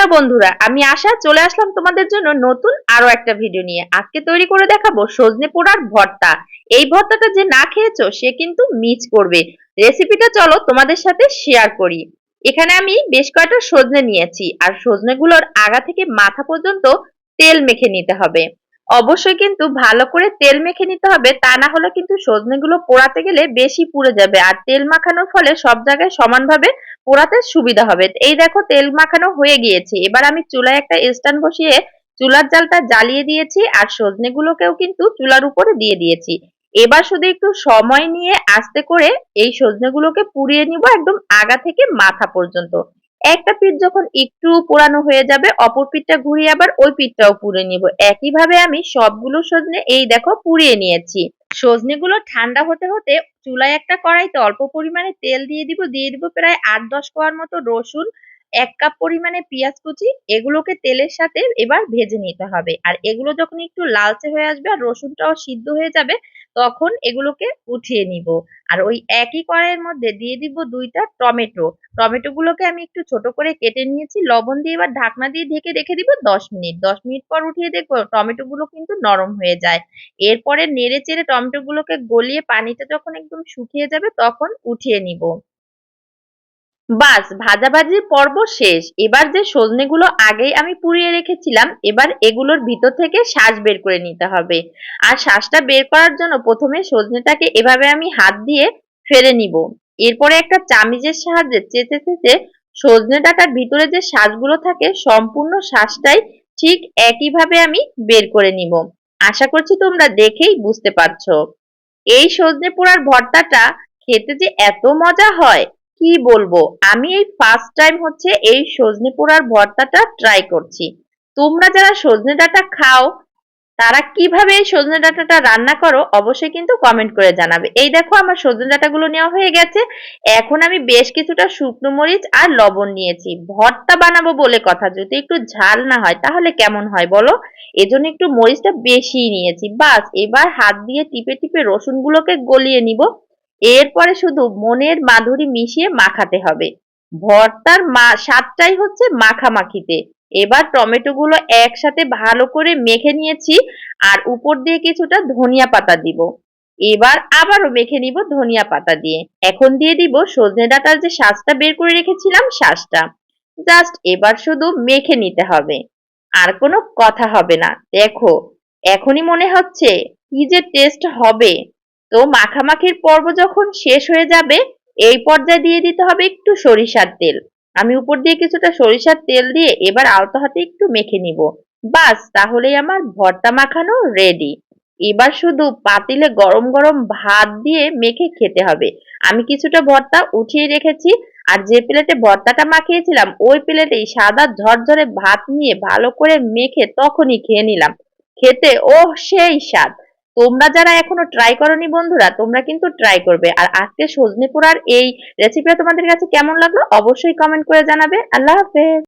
Hello বন্ধুরা, আমি আশা চলে আসলাম তোমাদের জন্য নতুন আরও একটা ভিডিও নিয়ে। আজকে তৈরি করে দেখাবো সজনে পোড়ার ভর্তা। এই ভর্তাটা যে না খেয়েছো, সে কিন্তু মিস করবে। রেসিপিটা চলো তোমাদের সাথে শেয়ার করি। এখানে আমি বেশ কয়েকটা সজনে নিয়েছি, আর সজনেগুলোর আগা থেকে মাথা পর্যন্ত তেল মেখে নিতে হবে। অবশ্যই কিন্তু ভালো করে তেল মেখে নিতে হবে। তা না হলে কিন্তু সজনেগুলো পোড়াতে গেলে বেশি পুড়ে যাবে। আর তেল মাখানোর ফলে সব জায়গায় সমানভাবে পোড়াতে সুবিধা হবে। এই দেখো তেল মাখানো হয়ে গিয়েছে। এবার আমি চুলায় একটা স্ট্যান্ড বসিয়ে চুলার জালটা জ্বালিয়ে দিয়েছি আর সজনে গুলোকেও কিন্তু চুলার উপরে দিয়ে দিয়েছি। এবার শুধু একটু সময় নিয়ে আস্তে করে এই সজনে গুলোকে পুড়িয়ে নিব একদম আগা থেকে মাথা পর্যন্ত। একটা পিঠ যখন একটু পোড়ানো হয়ে যাবে, অপর পিঠটা ঘুরিয়ে আবার ওই পিঠটাও পুড়ে নিব। একইভাবে আমি সবগুলো সজনে এই দেখো পুড়িয়ে নিয়েছি। সজনে গুলো ঠান্ডা হতে হতে চুলায় একটা কড়াইতে অল্প পরিমাণে তেল দিয়ে দিব দিয়ে দিব প্রায় আট দশ কোয়ার মতো রসুন এক কাপ পরিমাণে পেঁয়াজ কুচি, এগুলোকে তেলের সাথে এবার ভেজে নিতে হবে। আর এগুলো যখন একটু লালচে হয়ে আসবে আর রসুনটাও সিদ্ধ হয়ে যাবে, তখন এগুলোকে উঠিয়ে নিব। আর ওই একই কড়াইয়ের মধ্যে দিয়ে দিব দুইটা টমেটো। টমেটো গুলোকে আমি একটু ছোট করে কেটে নিয়েছি, লবণ দিয়ে এবার ঢাকনা দিয়ে ঢেকে রেখে দিব দশ মিনিট। দশ মিনিট পর উঠিয়ে দেখব টমেটো গুলো কিন্তু নরম হয়ে যায়। এরপরে নেড়ে চেড়ে টমেটো গুলোকে গলিয়ে পানিটা যখন একদম শুকিয়ে যাবে তখন উঠিয়ে নিব। বাস, ভাজাভাজির পর্ব শেষ। এবার যে সজনেগুলো আগেই আমি পুড়িয়ে রেখেছিলাম, এবার এগুলোর ভিতর থেকে শ্বাস বের করে নিতে হবে। আর শ্বাসটা বের করার জন্য প্রথমে সজনেটাকে এভাবে আমি হাত দিয়ে ফেলে নিব। এরপরে একটা চামিজের সাহায্যে চেতে চেতে সজনে ডাটার ভিতরে যে শ্বাসগুলো থাকে, সম্পূর্ণ শ্বাসটাই ঠিক একইভাবে আমি বের করে নিব। আশা করছি তোমরা দেখেই বুঝতে পারছ। এই সজনে পোড়ার ভর্তাটা খেতে যে এত মজা হয়! কি বলব? আমি এই ফার্স্ট টাইম হচ্ছে এই সজনে পোড়ার ভর্তাটা ট্রাই করছি। তোমরা যারা সজনে ডাটা খাও, তারা কীভাবে এই সজনে ডাঁটাটা রান্না করো অবশ্যই কিন্তু কমেন্ট করে জানাবে। এই দেখো আমার সজনে ডাঁটাগুলো নেওয়া হয়ে গেছে। এখন আমি বেশ কিছুটা শুকনো মরিচ আর লবণ নিয়েছি। ভর্তা বানাবো বলে কথা, যদি একটু ঝাল না হয় তাহলে কেমন হয় বলো? এজন্য একটু মরিচটা বেশি নিয়েছি। বাস, এবার হাত দিয়ে টিপে টিপে রসুনগুলোকে গলিয়ে নিব। এরপরে শুধু মনের মাধুরী মিশিয়ে মাখাতে হবে। ভর্তার মা, স্বাদটাই হচ্ছে মাখামাখিতে। এবার টমেটো গুলো একসাথে ভালো করে মেখে নিয়েছি আর উপর দিয়ে কিছুটা ধনিয়া পাতা দিব। এবার আবারও মেখে নিব ধনিয়া পাতা দিয়ে। এখন দিয়ে দিব সজনে ডাটার যে শ্বাসটা বের করে রেখেছিলাম শ্বাসটা জাস্ট এবার শুধু মেখে নিতে হবে। আর কোনো কথা হবে না। দেখো, এখনই মনে হচ্ছে কি যে টেস্ট হবে। তো মাখামাখির পর্ব যখন শেষ হয়ে যাবে, এই পর্যায়ে দিয়ে দিতে হবে একটু সরিষার তেল। আমি উপর দিয়ে কিছুটা সরিষার তেল দিয়ে এবার আলতো হাতে একটু মেখে নিব। বাস, তাহলেই আমার ভর্তা মাখানো রেডি এবার শুধু পাতিলে গরম গরম ভাত দিয়ে মেখে খেতে হবে। আমি কিছুটা ভর্তা উঠিয়ে রেখেছি, আর যে প্লেটে ভর্তাটা মাখিয়েছিলাম, ওই প্লেটেই সাদা ঝরঝরে ভাত নিয়ে ভালো করে মেখে তখনই খেয়ে নিলাম। খেতে ও সেই স্বাদ! তোমরা যারা এখনও ট্রাই করনি বন্ধুরা, তোমরা কিন্তু ট্রাই করবে। আর আজকে সজনে পোড়ার এই রেসিপিটা তোমাদের কাছে কেমন লাগল অবশ্যই কমেন্ট করে জানাবে। আল্লাহ হাফেজ।